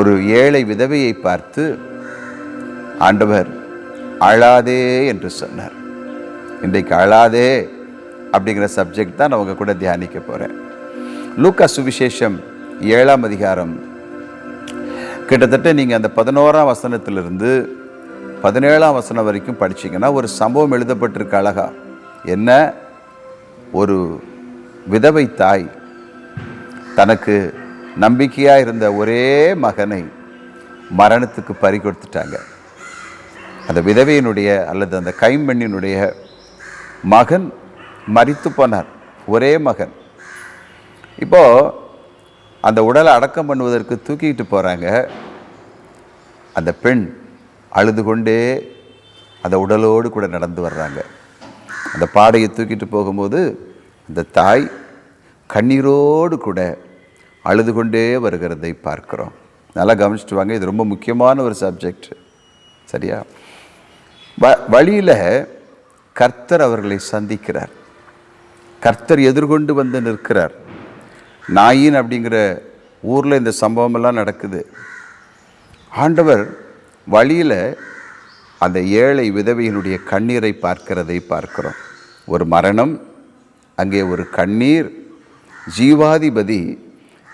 ஒரு ஏழை விதவையை பார்த்து ஆண்டவர் அழாதே என்று சொன்னார். இன்றைக்கு அழாதே அப்படிங்கிற சப்ஜெக்ட் தான் நான் உங்கள் கூட தியானிக்க போகிறேன் லூக்கா சுவிசேஷம் ஏழாம் அதிகாரம். கிட்டத்தட்ட நீங்கள் அந்த பதினோராம் வசனத்திலிருந்து பதினேழாம் வசனம் வரைக்கும் படிச்சீங்கன்னா ஒரு சம்பவம் எழுதப்பட்டிருக்கு அழகா. என்ன? ஒரு விதவை தாய் தனக்கு நம்பிக்கையாக இருந்த ஒரே மகனை மரணத்துக்கு பறி கொடுத்துட்டாங்க. அந்த விதவையினுடைய அல்லது அந்த கைம்பெண்ணினுடைய மகன் மறித்து போனார். ஒரே மகன். இப்போது அந்த உடலை அடக்கம் பண்ணுவதற்கு தூக்கிட்டு போகிறாங்க அந்த பெண் அழுது கொண்டே அந்த உடலோடு கூட நடந்து வர்றாங்க. அந்த பாடையை தூக்கிட்டு போகும்போது அந்த தாய் கண்ணீரோடு கூட அழுது கொண்டே வருகிறதை பார்க்குறோம். நல்லா கவனிச்சுட்டு வாங்க இது ரொம்ப முக்கியமான ஒரு சப்ஜெக்ட் சரியா? வ வழியில் கர்த்தர் அவர்களை சந்திக்கிறார். கர்த்தர் எதிர்கொண்டு வந்து நிற்கிறார். நாயின் அப்படிங்கிற ஊரில் இந்த சம்பவமெல்லாம் நடக்குது. ஆண்டவர் வழியில் அந்த ஏழை விதவையினுடைய கண்ணீரை பார்க்கிறதை பார்க்கிறோம். ஒரு மரணம் அங்கே ஒரு கண்ணீர் ஜீவாதிபதி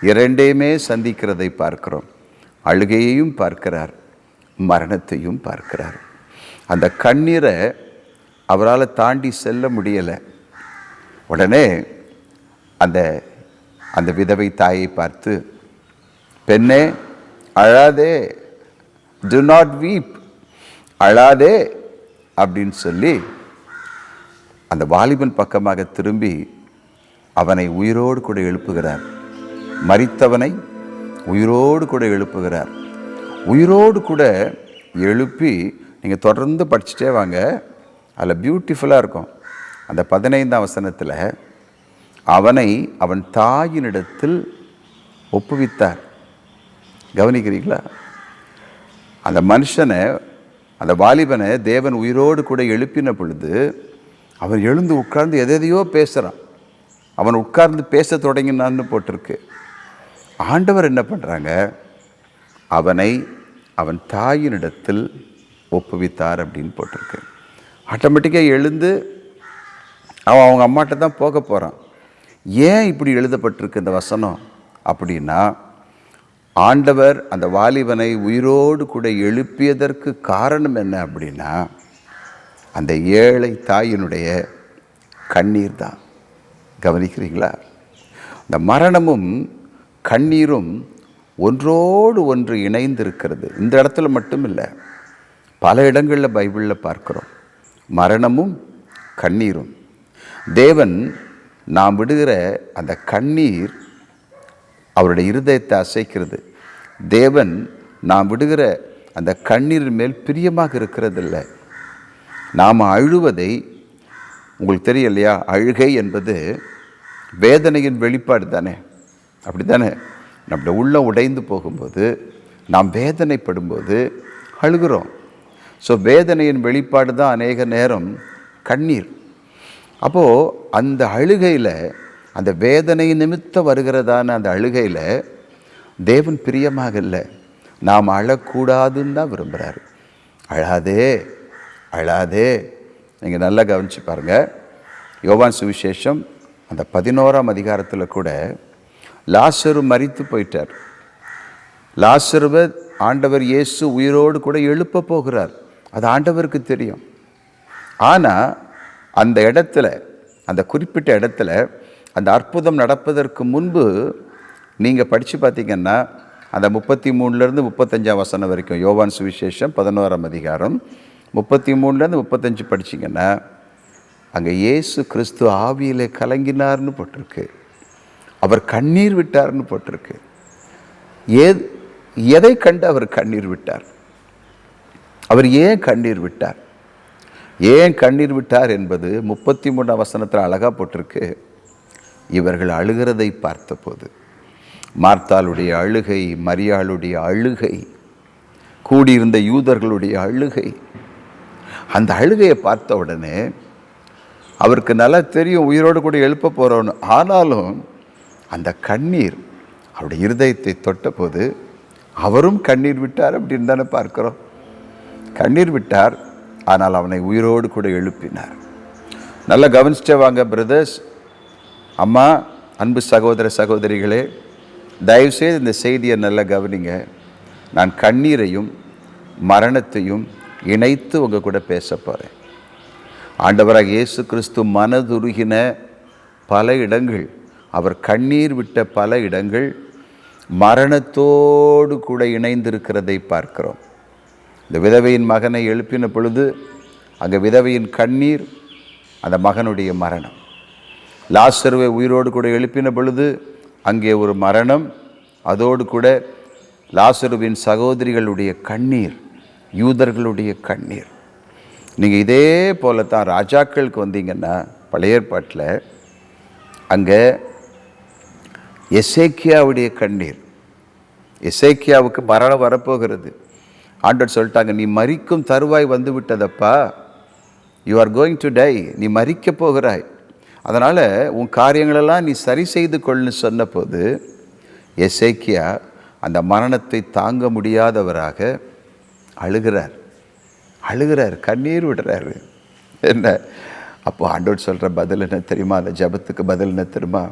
இரண்டையுமே சந்திக்கிறதை பார்க்கிறோம். அழுகையையும் பார்க்கிறார் மரணத்தையும் பார்க்கிறார். அந்த கண்ணீரை அவரால் தாண்டி செல்ல முடியலை. உடனே அந்த அந்த விதவை தாயை பார்த்து பெண்ணே அழாதே டு நாட் வீப் அழாதே அப்படின்னு சொல்லி அந்த வாலிபன் பக்கமாக திரும்பி அவனை உயிரோடு கூட எழுப்புகிறார். மறித்தவனை உயிரோடு கூட எழுப்புகிறார். உயிரோடு கூட எழுப்பி நீங்கள் தொடர்ந்து படிச்சுட்டே வாங்க. அதில் பியூட்டிஃபுல்லாக இருக்கும். அந்த பதினைந்தாம் வசனத்தில் அவனை அவன் தாயினிடத்தில் ஒப்புவித்தார். கவனிக்கிறீங்களா? அந்த மனுஷனை அந்த வாலிபனை தேவன் உயிரோடு கூட எழுப்பின பொழுது அவன் எழுந்து உட்கார்ந்து எதையோ பேசுகிறான் அவன் உட்கார்ந்து பேச தொடங்கினான்னு போட்டிருக்கு. ஆண்டவர் என்ன பண்ணுறாங்க அவனை அவன் தாயினிடத்தில் ஒப்புவித்தார் அப்படின்னு போட்டிருக்கு. ஆட்டோமேட்டிக்காக எழுந்து அவன் அவங்க அம்மாட்ட தான் போக போகிறான் ஏன் இப்படி எழுதப்பட்டிருக்கு இந்த வசனம்? அப்படின்னா ஆண்டவர் அந்த வாலிபனை உயிரோடு கூட எழுப்பியதற்கு காரணம் என்ன அப்படின்னா அந்த ஏழை தாயினுடைய கண்ணீர் தான். கவனிக்கிறீங்களா? இந்த மரணமும் கண்ணீரும் ஒன்றோடு ஒன்று இணைந்து இருக்கிறது இந்த இடத்துல மட்டும் இல்லை பல இடங்களில் பைபிளில் பார்க்கிறோம். மரணமும் கண்ணீரும். தேவன் நாம் விடுகிற அந்த கண்ணீர் அவருடைய இருதயத்தை அசைக்கிறது. தேவன் நாம் விடுகிற அந்த கண்ணீர் மேல் பிரியமாக இருக்கிறதில்லை. நாம் அழுவதை உங்களுக்கு தெரியலையா அழுகை என்பது வேதனையின் வெளிப்பாடு தானே. அப்படி தானே நம்முடைய உள்ள உடைந்து போகும்போது நாம் வேதனைப்படும்போது அழுகிறோம். ஸோ வேதனையின் வெளிப்பாடு தான் அநேக நேரம் கண்ணீர். அப்போது அந்த அழுகையில் அந்த வேதனை நிமித்தம் வருகிறதான அந்த அழுகையில் தேவன் பிரியமாக இல்லை. நாம் அழக்கூடாதுன்னு தான் விரும்புகிறாரு அழாதே அழாதே. நீங்கள் நல்லா கவனிச்சு பாருங்கள் யோவான் சுவிசேஷம் அந்த பதினோராம் அதிகாரத்தில் கூட லாசரு மறித்து போயிட்டார். லாசருவை ஆண்டவர் இயேசு உயிரோடு கூட எழுப்ப போகிறார். அது ஆண்டவருக்கு தெரியும். ஆனால் அந்த இடத்துல அந்த குறிப்பிட்ட இடத்துல அந்த அற்புதம் நடப்பதற்கு முன்பு நீங்கள் படித்து பார்த்தீங்கன்னா அந்த முப்பத்தி மூணுலேருந்து முப்பத்தஞ்சாம் வசனம் வரைக்கும் யோவான் சுவிசேஷம் பதினோராம் அதிகாரம் முப்பத்தி மூணுலேருந்து முப்பத்தஞ்சு படிச்சிங்கன்னா அங்கே இயேசு கிறிஸ்து ஆவியில் கலங்கினார்னு போட்டிருக்கு. அவர் கண்ணீர் விட்டார்னு போட்டிருக்கு. ஏ எதை கண்டு அவர் கண்ணீர் விட்டார்? அவர் ஏன் கண்ணீர் விட்டார்? ஏன் கண்ணீர் விட்டார் என்பது முப்பத்தி மூணாம் வசனத்தில் அழகாக போட்டிருக்கு. இவர்கள் அழுகிறதை பார்த்தபோது மார்த்தாளுடைய அழுகை மரியாளுடைய அழுகை கூடியிருந்த யூதர்களுடைய அழுகை அந்த அழுகையை பார்த்த உடனே அவருக்கு நல்லா தெரியும் உயிரோடு கூட எழுப்ப போகிறோன்னு ஆனாலும் அந்த கண்ணீர் அவருடைய இருதயத்தை தொட்டபோது அவரும் கண்ணீர் விட்டார் அப்படின்னு தானே பார்க்கிறோம். கண்ணீர் விட்டார் ஆனால் அவனை உயிரோடு கூட எழுப்பினார். நல்லா கவனிச்சிட்டே வாங்க பிரதர்ஸ் அம்மா அன்பு சகோதர சகோதரிகளே தயவுசெய்து இந்த செய்தியை நல்லா கவனிங்க. நான் கண்ணீரையும் மரணத்தையும் இணைத்து உங்கள் கூட பேச போகிறேன் ஆண்டவராக இயேசு கிறிஸ்து மனதுருகின பல இடங்கள் அவர் கண்ணீர் விட்ட பல இடங்கள் மரணத்தோடு கூட இணைந்திருக்கிறதை பார்க்கிறோம். இந்த விதவையின் மகனை எழுப்பின பொழுது அங்கே விதவையின் கண்ணீர் அந்த மகனுடைய மரணம். லாசருவை உயிரோடு கூட எழுப்பின பொழுது அங்கே ஒரு மரணம் அதோடு கூட லாசருவின் சகோதரிகளுடைய கண்ணீர் யூதர்களுடைய கண்ணீர். நீங்கள் இதே போல தான் ராஜாக்களுக்கு வந்தீங்கன்னா பழைய ஏற்பாட்டில் அங்கே எசேக்கியாவுடைய கண்ணீர். எசேக்கியாவுக்கு மரணம் வரப்போகிறது. ஆண்டவர் சொல்லிட்டாங்க நீ மறிக்கும் தருவாய் வந்து விட்டதப்பா you are going to die நீ மறிக்க போகிறாய். அதனால் உன் காரியங்களெல்லாம் நீ சரி செய்து கொள்னு சொன்னபோது எசேக்கியா அந்த மரணத்தை தாங்க முடியாதவராக அழுகிறார். அழுகிறார் கண்ணீர் விடுறாரு. என்ன? அப்போ ஆண்டவர் சொல்கிற பதில் என்ன தெரியுமா? அந்த ஜபத்துக்கு பதில் என்ன தெரியுமா?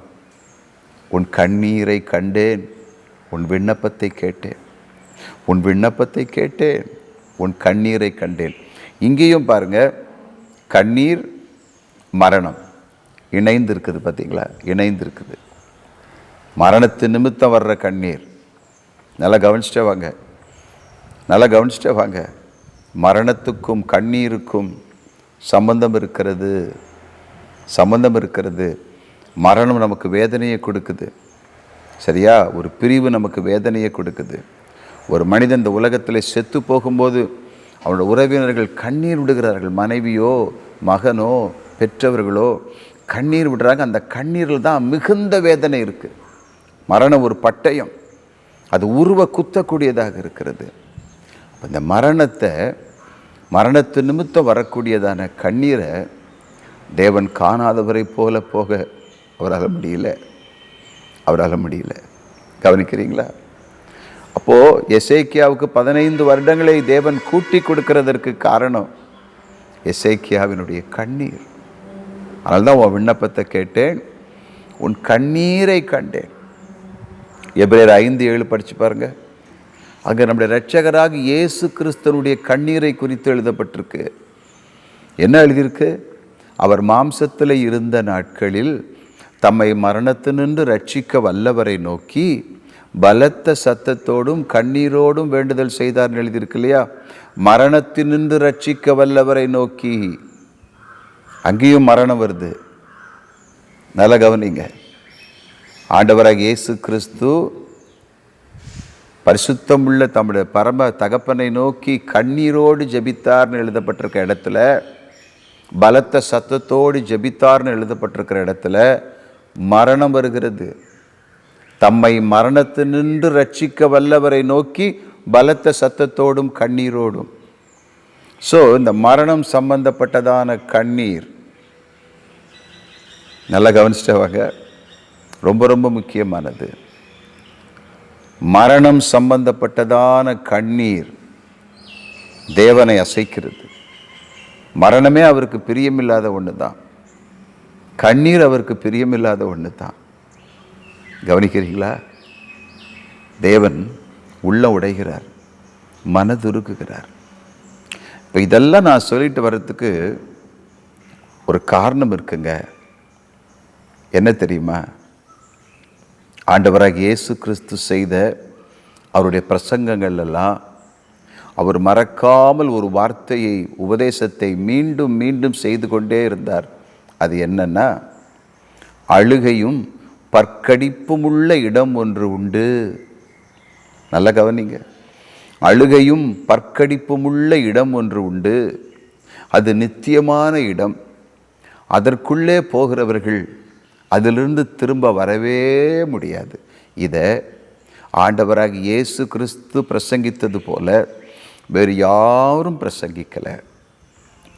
உன் கண்ணீரை கண்டேன் உன் விண்ணப்பத்தை கேட்டேன். உன் விண்ணப்பத்தை கேட்டேன் உன் கண்ணீரை கண்டேன். இங்கேயும் பாருங்க கண்ணீர் மரணம். இணைந்து இருக்குது பார்த்தீங்களா? இணைந்து இருக்குது மரணத்து நிமித்தம் வர்ற கண்ணீர். நல்லா கவனிச்சிட்டே வாங்க. நல்லா கவனிச்சிட்டே வாங்க. மரணத்துக்கும் கண்ணீருக்கும் சம்பந்தம் இருக்கிறது. சம்பந்தம் இருக்கிறது. மரணம் நமக்கு வேதனையை கொடுக்குது. சரியா? ஒரு பிரிவு நமக்கு வேதனையை கொடுக்குது. ஒரு மனிதன் இந்த உலகத்தில் செத்து போகும்போது அவனோட உறவினர்கள் கண்ணீர் விடுகிறார்கள். மனைவியோ மகனோ பெற்றவர்களோ கண்ணீர் விடுறாங்க. அந்த கண்ணீரில் தான் மிகுந்த வேதனை இருக்குது மரணம் ஒரு பட்டயம். அது உருவ குத்தக்கூடியதாக இருக்கிறது. அப்போ இந்த மரணத்தை மரணத்து நிமித்தம் வரக்கூடியதான கண்ணீரை தேவன் காணாதவரை போல போக அவரால் முடியல. அவரால் முடியல. கவனிக்கிறீங்களா? அப்போது எசேக்கியாவுக்கு பதினைந்து வருடங்களை தேவன் கூட்டி கொடுக்கறதற்கு காரணம் எசேக்கியாவினுடைய கண்ணீர். அதனால தான் உன் விண்ணப்பத்தை கேட்டேன். உன் கண்ணீரை கண்டேன். எப்ரேர் ஐந்து ஏழு படித்து பாருங்க. அங்கே நம்முடைய ரட்சகராக இயேசு கிறிஸ்தனுடைய கண்ணீரை குறித்து எழுதப்பட்டிருக்கு. என்ன எழுதியிருக்கு? அவர் மாம்சத்தில் இருந்த நாட்களில் தம்மை மரணத்தினின்று ரட்சிக்க வல்லவரை நோக்கி பலத்த சத்தத்தோடும் கண்ணீரோடும் வேண்டுதல் செய்தார்னு எழுதியிருக்கு இல்லையா? மரணத்தினின்று ரட்சிக்க வல்லவரை நோக்கி. அங்கேயும் மரணம் வருது. நல்ல கவனிங்க. ஆண்டவராக இயேசு கிறிஸ்து பரிசுத்தமுள்ள தம்முடைய பரம தகப்பனை நோக்கி கண்ணீரோடு ஜெபித்தார்னு எழுதப்பட்டிருக்க இடத்துல பலத்த சத்தத்தோடு ஜெபித்தார்னு எழுதப்பட்டிருக்கிற இடத்துல மரணம் வருகிறது. தம்மை மரணத்தினின்று ரட்சிக்க வல்லவரை நோக்கி பலத்த சத்தத்தோடும் கண்ணீரோடும். ஸோ இந்த மரணம் சம்பந்தப்பட்டதான கண்ணீர். நல்லா கவனிச்சிட்டவாங்க. ரொம்ப ரொம்ப முக்கியமானது. மரணம் சம்பந்தப்பட்டதான கண்ணீர் தேவனை அசைக்கிறது. மரணமே அவருக்கு பிரியமில்லாத ஒன்று தான் கண்ணீர் அவருக்கு பிரியமில்லாத ஒன்று தான் கவனிக்கிறீங்களா தேவன் உள்ள உடைகிறார் மனதுருக்குகிறார். இப்போ இதெல்லாம் நான் சொல்லிட்டு வர்றதுக்கு ஒரு காரணம் இருக்குங்க. என்ன தெரியுமா? ஆண்டவராக இயேசு கிறிஸ்து செய்த அவருடைய பிரசங்கங்கள் எல்லாம் அவர் மறக்காமல் ஒரு வார்த்தையை உபதேசத்தை மீண்டும் மீண்டும் செய்து கொண்டே இருந்தார். அது என்னன்னா அழுகையும் பற்கடிப்புமுள்ள இடம் ஒன்று உண்டு. நல்ல கவனிங்க. அழுகையும் பற்கடிப்புமுள்ள இடம் ஒன்று உண்டு. அது நித்தியமான இடம். அதற்குள்ளே போகிறவர்கள் அதிலிருந்து திரும்ப வரவே முடியாது. இதை ஆண்டவராக இயேசு கிறிஸ்து பிரசங்கித்தது போல வேறு யாரும் பிரசங்கிக்கலை.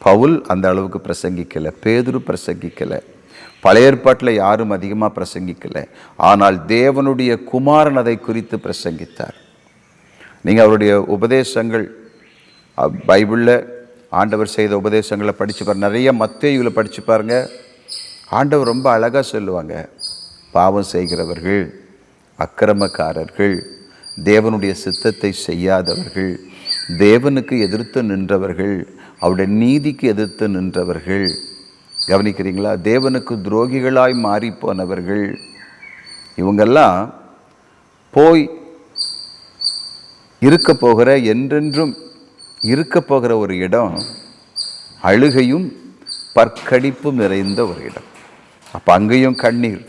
பவுல் அந்த அளவுக்கு பிரசங்கிக்கலை பேதுரு பிரசங்கிக்கலை பழைய ஏற்பாட்டில் யாரும் அதிகமாக பிரசங்கிக்கலை. ஆனால் தேவனுடைய குமாரன் அதை குறித்து பிரசங்கித்தார். நீங்கள் அவருடைய உபதேசங்கள் பைபிளில் ஆண்டவர் செய்த உபதேசங்களை படித்து பாருங்கள் நிறைய மத்தேயுவில் படித்து பாருங்க. ஆண்டவர் ரொம்ப அழகாக சொல்லுவாங்க. பாவம் செய்கிறவர்கள் அக்கிரமக்காரர்கள் தேவனுடைய சித்தத்தை செய்யாதவர்கள் தேவனுக்கு எதிர்த்து நின்றவர்கள் அவருடைய நீதிக்கு எதிர்த்து நின்றவர்கள். கவனிக்கிறீங்களா? தேவனுக்கு துரோகிகளாய் மாறி போனவர்கள் இவங்கெல்லாம் போய் இருக்க போகிற என்றென்றும் இருக்க போகிற ஒரு இடம் அழுகையும் பற்கடிப்பும் நிறைந்த ஒரு இடம். அப்போ அங்கேயும் கண்ணீர்.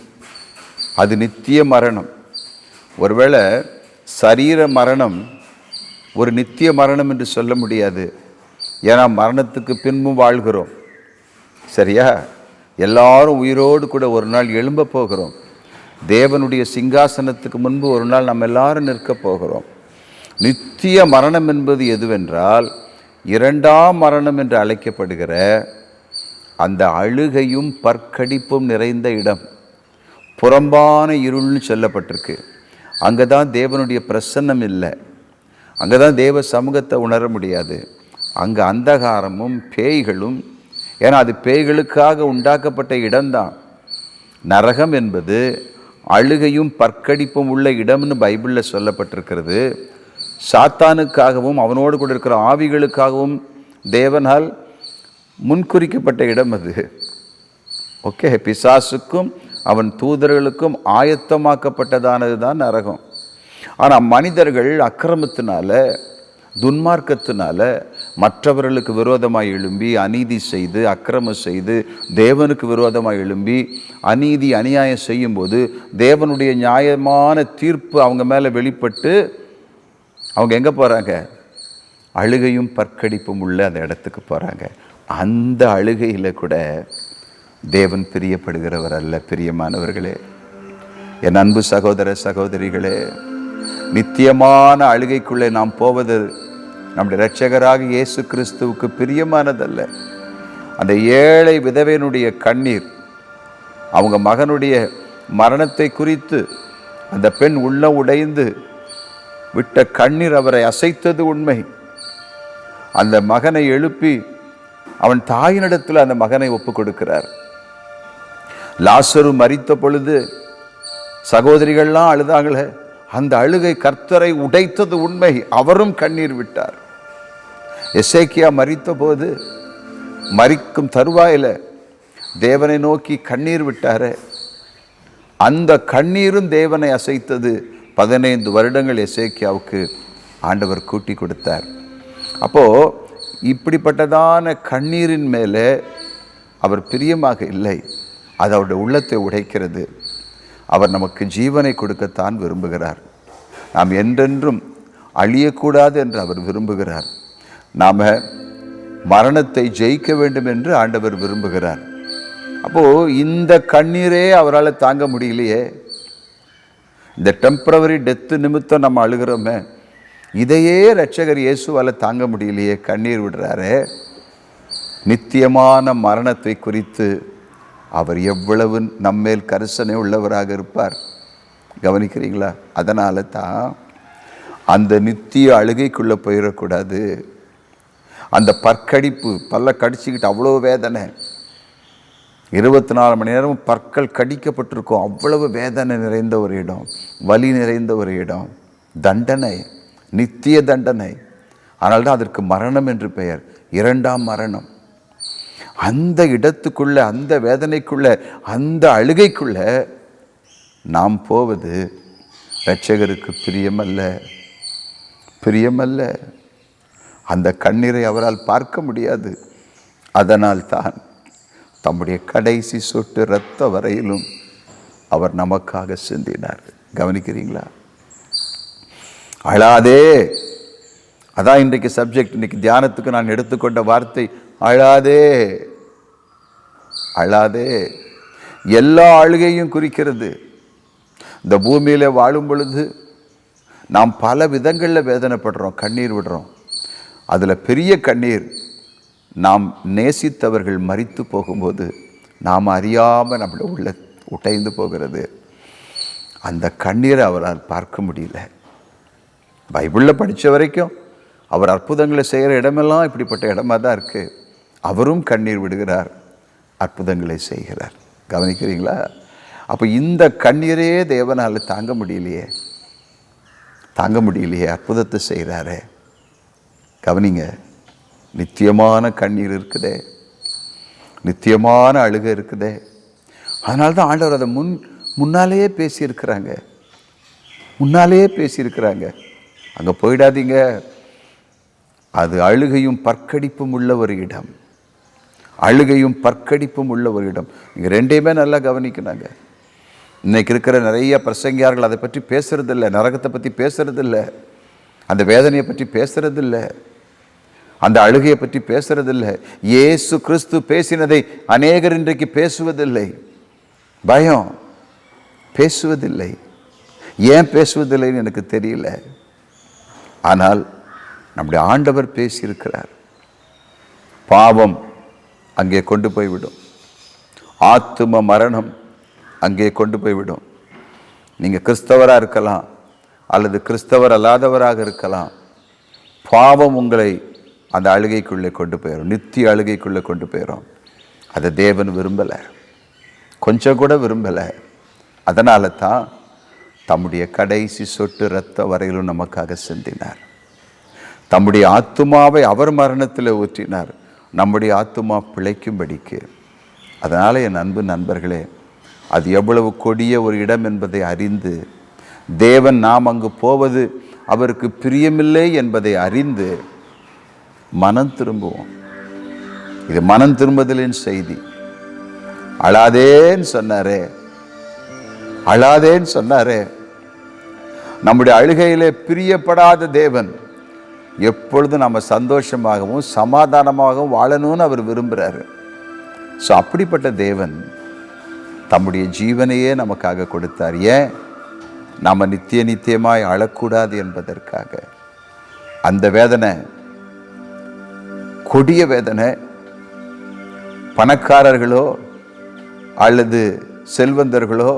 அது நித்திய மரணம். ஒருவேளை சரீர மரணம் ஒரு நித்திய மரணம் என்று சொல்ல முடியாது. ஏன்னா மரணத்துக்கு பின்பும் வாழ்கிறோம். சரியா? எல்லாரும் உயிரோடு கூட ஒரு நாள் எழும்ப போகிறோம். தேவனுடைய சிங்காசனத்துக்கு முன்பு ஒரு நாள் நம்ம எல்லாரும் நிற்க போகிறோம். நித்திய மரணம் என்பது எதுவென்றால் இரண்டாம் மரணம் என்று அழைக்கப்படுகிற அந்த அழுகையும் பற்கடிப்பும் நிறைந்த இடம். புறம்பான இருள்னு சொல்லப்பட்டிருக்கு. அங்கே தான் தேவனுடைய பிரசன்னம் இல்லை. அங்கே தான் தேவ சமூகத்தை உணர முடியாது. அங்கே அந்தகாரமும் பேய்களும் ஏன்னா அது பேய்களுக்காக உண்டாக்கப்பட்ட இடம்தான். நரகம் என்பது அழுகையும் பற்கடிப்பும் உள்ள இடம்னு பைபிளில் சொல்லப்பட்டிருக்கிறது. சாத்தானுக்காகவும் அவனோடு கூட இருக்கிற ஆவிகளுக்காகவும் தேவனால் முன்குறிக்கப்பட்ட இடம் அது. ஓகே பிசாசுக்கும் அவன் தூதர்களுக்கும் ஆயத்தமாக்கப்பட்டதானது தான் நரகம். ஆனால் மனிதர்கள் அக்கிரமத்தினால துன்மார்க்கத்தினால மற்றவர்களுக்கு விரோதமாக எழும்பி அநீதி செய்து அக்கிரமம் செய்து தேவனுக்கு விரோதமாக எழும்பி அநீதி அநியாயம் செய்யும்போது தேவனுடைய நியாயமான தீர்ப்பு அவங்க மேலே வெளிப்பட்டு அவங்க எங்கே போகிறாங்க அழுகையும் பற்கடிப்பும் உள்ள அந்த இடத்துக்கு போகிறாங்க அந்த அழுகையில் கூட தேவன் பிரியப்படுகிறவர் அல்ல பிரியமானவர்களே. என் அன்பு சகோதர சகோதரிகளே நித்தியமான அழுகைக்குள்ளே நாம் போவது நம்முடைய இரட்சகராக இயேசு கிறிஸ்துவுக்கு பிரியமானதல்ல. அந்த ஏழை விதவையினுடைய கண்ணீர் அவங்க மகனுடைய மரணத்தை குறித்து அந்த பெண் உள்ள உடைந்து விட்ட கண்ணீர் அவரை அசைத்தது உண்மை. அந்த மகனை எழுப்பி அவன் தாயினிடத்தில் அந்த மகனை ஒப்புக் கொடுக்கிறார். லாசரு மரித்த பொழுது சகோதரிகள்லாம் அழுதாங்களே அந்த அழுகை கர்த்தரை உடைத்தது உண்மை அவரும் கண்ணீர் விட்டார். எசேக்கியா மறித்த போது மரிக்கும் தருவாயில தேவனை நோக்கி கண்ணீர் விட்டாரே. அந்த கண்ணீரும் தேவனை அசைத்தது பதினைந்து வருடங்கள் எசேக்கியாவுக்கு ஆண்டவர் கூட்டி கொடுத்தார். அப்போது இப்படிப்பட்டதான கண்ணீரின் மேலே அவர் பிரியமாக இல்லை. அது அவருடைய உள்ளத்தை உடைக்கிறது. அவர் நமக்கு ஜீவனை கொடுக்கத்தான் விரும்புகிறார். நாம் என்றென்றும் அழியக்கூடாது என்று அவர் விரும்புகிறார். நாம் மரணத்தை ஜெயிக்க வேண்டும் என்று ஆண்டவர் விரும்புகிறார். அப்போது இந்த கண்ணீரே அவரால் தாங்க முடியலையே. இந்த டெம்பரவரி டெத்து நிமித்தம் நம்ம அழுகிறோமே. இதையே ரட்சகர் இயேசுவால் தாங்க முடியலையே கண்ணீர் விடுறாரே. நித்தியமான மரணத்தை குறித்து அவர் எவ்வளவு நம்மேல் கரிசனை உள்ளவராக இருப்பார். கவனிக்கிறீங்களா? அதனால தான் அந்த நித்திய அழுகைக்குள்ளே போயிடக்கூடாது. அந்த பற்கடிப்பு பல்ல கடிச்சிக்கிட்டு அவ்வளோ வேதனை. இருபத்தி நாலு மணி நேரம் பற்கள் கடிக்கப்பட்டிருக்கும். அவ்வளவு வேதனை நிறைந்த ஒரு இடம் வலி நிறைந்த ஒரு இடம். தண்டனை நித்திய தண்டனை. அதனால்தான் தான் அதற்கு மரணம் என்று பெயர். இரண்டாம் மரணம். அந்த இடத்துக்குள்ளே அந்த வேதனைக்குள்ள அந்த அழுகைக்குள்ளே நாம் போவது இரட்சகருக்கு பிரியமல்ல. பிரியமல்ல. அந்த கண்ணீரை அவரால் பார்க்க முடியாது. அதனால் தான் தம்முடைய கடைசி சொட்டு இரத்த வரையிலும் அவர் நமக்காக சிந்தினார். கவனிக்கிறீங்களா? அழாதே. அதான் இன்றைக்கு சப்ஜெக்ட் இன்னைக்கு தியானத்துக்கு நான் எடுத்துக்கொண்ட வார்த்தை. அழாதே. அழாதே. எல்லா அழுகையும் குறிக்கிறது. இந்த பூமியில் வாழும் பொழுது நாம் பல விதங்களில் வேதனைப்படுறோம் கண்ணீர் விடுறோம். அதில் பெரிய கண்ணீர். நாம் நேசித்தவர்கள் மறித்து போகும்போது நாம் அறியாமல் நம்மளை உள்ள உடைந்து போகிறது. அந்த கண்ணீரை அவரால் பார்க்க முடியல. பைபிளில் படித்த வரைக்கும் அவர் அற்புதங்களை செய்கிற இடமெல்லாம் இப்படிப்பட்ட இடமா தான் இருக்குது அவரும் கண்ணீர் விடுகிறார் அற்புதங்களை செய்கிறார். கவனிக்கிறீங்களா? அப்போ இந்த கண்ணீரே தேவனால் தாங்க முடியலையே. தாங்க முடியலையே அற்புதத்தை செய்கிறாரே. கவனிங்க நித்தியமான கண்ணீர் இருக்குதே. நித்தியமான அழுகை இருக்குதே. அதனால தான் ஆண்டவர் அதை முன் முன்னாலேயே பேசியிருக்கிறாங்க. முன்னாலேயே பேசியிருக்கிறாங்க. அங்கே போயிடாதீங்க. அது அழுகையும் பற்கடிப்பும் உள்ள ஒரு இடம். அழுகையும் பற்கடிப்பும் உள்ள ஒரு இடம். இங்கே ரெண்டையுமே நல்லா கவனிக்கினாங்க இன்றைக்கி இருக்கிற நிறைய பிரசங்கியார்கள் அதை பற்றி பேசுறதில்ல நரகத்தை பற்றி பேசுகிறதில்ல அந்த வேதனையை பற்றி பேசுறதில்ல. அந்த அழுகையை பற்றி பேசுறதில்லை. இயேசு கிறிஸ்து பேசினதை அநேகர் இன்றைக்கு பேசுவதில்லை. பயம் பேசுவதில்லை. ஏன் பேசுவதில்லைன்னு எனக்கு தெரியல. ஆனால் நம்முடைய ஆண்டவர் பேசியிருக்கிறார். பாவம் அங்கே கொண்டு போய்விடும். ஆத்தும மரணம் அங்கே கொண்டு போய்விடும். நீங்கள் கிறிஸ்தவராக இருக்கலாம் அல்லது கிறிஸ்தவர் அல்லாதவராக இருக்கலாம். பாவம் உங்களை அந்த அழுகைக்குள்ளே கொண்டு போயிடும் நித்திய அழுகைக்குள்ளே கொண்டு போயிடும் அதை தேவன் விரும்பலை. கொஞ்சம் கூட விரும்பலை. அதனால தான் தம்முடைய கடைசி சொட்டு ரத்த வரையிலும் நமக்காக சிந்தினார். தம்முடைய ஆத்துமாவை அவர் மரணத்தில் ஊற்றினார். நம்முடைய ஆத்துமா பிழைக்கும்படிக்கு. அதனால் என் அன்பு நண்பர்களே அது எவ்வளவு கொடிய ஒரு இடம் என்பதை அறிந்து தேவன் நாம் அங்கு போவது அவருக்கு பிரியமில்லை என்பதை அறிந்து மனம் திரும்புவோம். இது மனம் திரும்புதலின் செய்தி. அழாதேன்னு சொன்னாரே. அழாதேன்னு சொன்னாரே. நம்முடைய அழுகையிலே பிரியப்படாத தேவன் எப்பொழுதும் நம்ம சந்தோஷமாகவும் சமாதானமாகவும் வாழணும்னு அவர் விரும்புகிறாரு ஸோ அப்படிப்பட்ட தேவன் தம்முடைய ஜீவனையே நமக்காக கொடுத்தார். ஏன்? நம்ம நித்திய நித்தியமாய் அழக்கூடாது என்பதற்காக. அந்த வேதனை கொடிய வேதனை. பணக்காரர்களோ அல்லது செல்வந்தர்களோ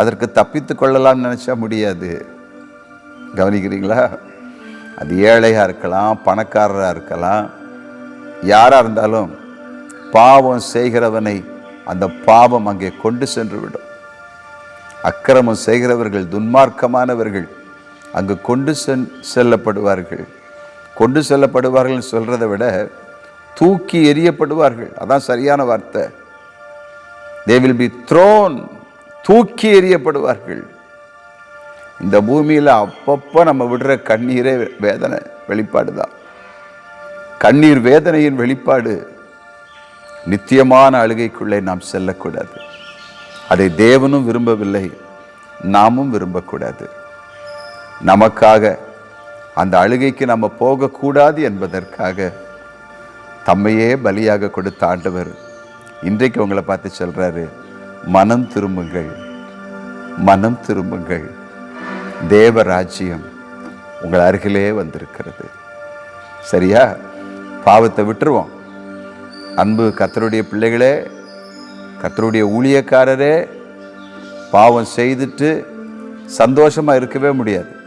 அதற்கு தப்பித்து கொள்ளலாம்னு நினச்சா முடியாது. கவனிக்கிறீங்களா? அது ஏழையாக இருக்கலாம் பணக்காரராக இருக்கலாம். யாராக இருந்தாலும் பாவம் செய்கிறவனை அந்த பாவம் அங்கே கொண்டு சென்று விடும் அக்கிரமம் செய்கிறவர்கள் துன்மார்க்கமானவர்கள் அங்கு கொண்டு சென் செல்லப்படுவார்கள். கொண்டு செல்லப்படுவார்கள் சொல்கிறத விட தூக்கி எறியப்படுவார்கள். அதான் சரியான வார்த்தை. தே வில் பி த்ரோன் தூக்கி எறியப்படுவார்கள். இந்த பூமியில் அப்பப்போ நம்ம விடுற கண்ணீரே வேதனை வெளிப்பாடு தான். கண்ணீர் வேதனையின் வெளிப்பாடு நித்தியமான அழுகைக்குள்ளே நாம் செல்லக்கூடாது. அதை தேவனும் விரும்பவில்லை நாமும் விரும்பக்கூடாது. நமக்காக அந்த அழுகைக்கு நம்ம போகக்கூடாது என்பதற்காக தம்மையே பலியாக கொடுத்த ஆண்டவர் இன்றைக்கு உங்களை பார்த்து சொல்கிறாரு மனம் திரும்புங்கள் மனம் திரும்புங்கள். தேவ ராஜ்யம் உங்கள் அருகிலே வந்திருக்கிறது. சரியா? பாவத்தை விட்டுருவோம். அன்பு கத்தருடைய பிள்ளைகளே கத்தருடைய ஊழியக்காரரே பாவம் செய்துட்டு சந்தோஷமாக இருக்கவே முடியாது.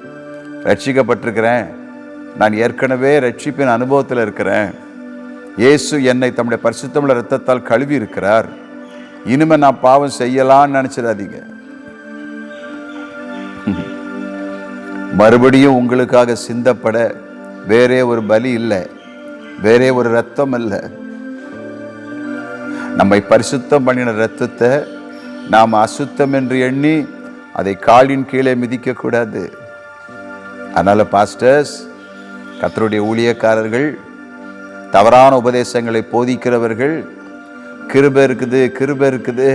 ரட்சிக்கப்பட்டிருக்கிறேன். நான் ஏற்கனவே ரட்சிப்பின் அனுபவத்தில் இருக்கிறேன். இயேசு என்னை தம்முடைய பரிசுத்தமுள்ள ரத்தத்தால் கழுவி இருக்கிறார் இனிமே நான் பாவம் செய்யலாம்னு நினச்சிடாதீங்க. மறுபடியும் உங்களுக்காக சிந்தப்பட வேறே ஒரு பலி இல்லை. வேறே ஒரு ரத்தம் இல்லை. நம்மை பரிசுத்தம் பண்ணின ரத்தத்தை நாம் அசுத்தம் என்று எண்ணி அதை காலின் கீழே மிதிக்கக்கூடாது. அதனால் பாஸ்டர்ஸ் கத்தருடைய ஊழியக்காரர்கள் தவறான உபதேசங்களை போதிக்கிறவர்கள் கிருப இருக்குது கிருப இருக்குது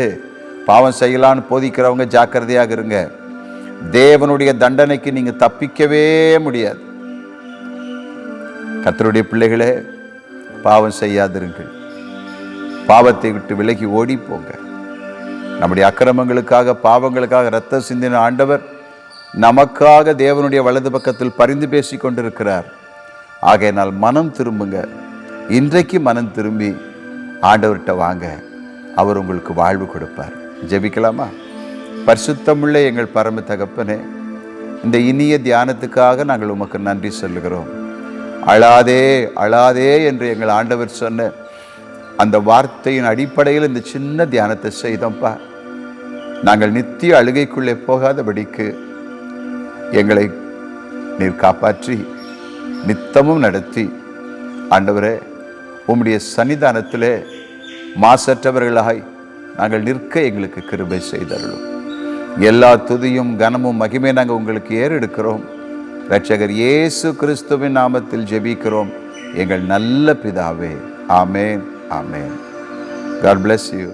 பாவம் செய்யலான்னு போதிக்கிறவங்க ஜாக்கிரதையாக இருங்க. தேவனுடைய தண்டனைக்கு நீங்கள் தப்பிக்கவே முடியாது. கத்தருடைய பிள்ளைகளே பாவம் செய்யாதிருங்கள். பாவத்தை விட்டு விலகி ஓடி போங்க நம்முடைய அக்கிரமங்களுக்காக பாவங்களுக்காக ரத்தம் சிந்தின ஆண்டவர் நமக்காக தேவனுடைய வலது பக்கத்தில் பரிந்து பேசி கொண்டிருக்கிறார். ஆகையினால் மனம் திரும்புங்க. இன்றைக்கு மனம் திரும்பி ஆண்டவர்கிட்ட வாங்க. அவர் உங்களுக்கு வாழ்வு கொடுப்பார். ஜெபிக்கலாமா? பரிசுத்தமுள்ள எங்கள் பரம தகப்பனே இந்த இனிய தியானத்துக்காக நாங்கள் உமக்கு நன்றி சொல்லுகிறோம். அழாதே அழாதே என்று எங்கள் ஆண்டவர் சொன்ன அந்த வார்த்தையின் அடிப்படையில் இந்த சின்ன தியானத்தை செய்தோம்ப்பா நாங்கள் நித்திய அழுகைக்குள்ளே போகாதபடிக்கு எங்களை நீர் காப்பாற்றி நித்தமும் நடத்தி. ஆண்டவரே உம்முடைய சன்னிதானத்திலே மாசற்றவர்களாய் நாங்கள் நிற்க எங்களுக்கு கிருபை செய்தருளும். எல்லா துதியும் கனமும் மகிமை நாங்கள் உங்களுக்கு ஏறெடுக்கிறோம். ரட்சகர் இயேசு கிறிஸ்துவின் நாமத்தில் ஜெபிக்கிறோம். எங்கள் நல்ல பிதாவே ஆமேன் ஆமேன். God bless you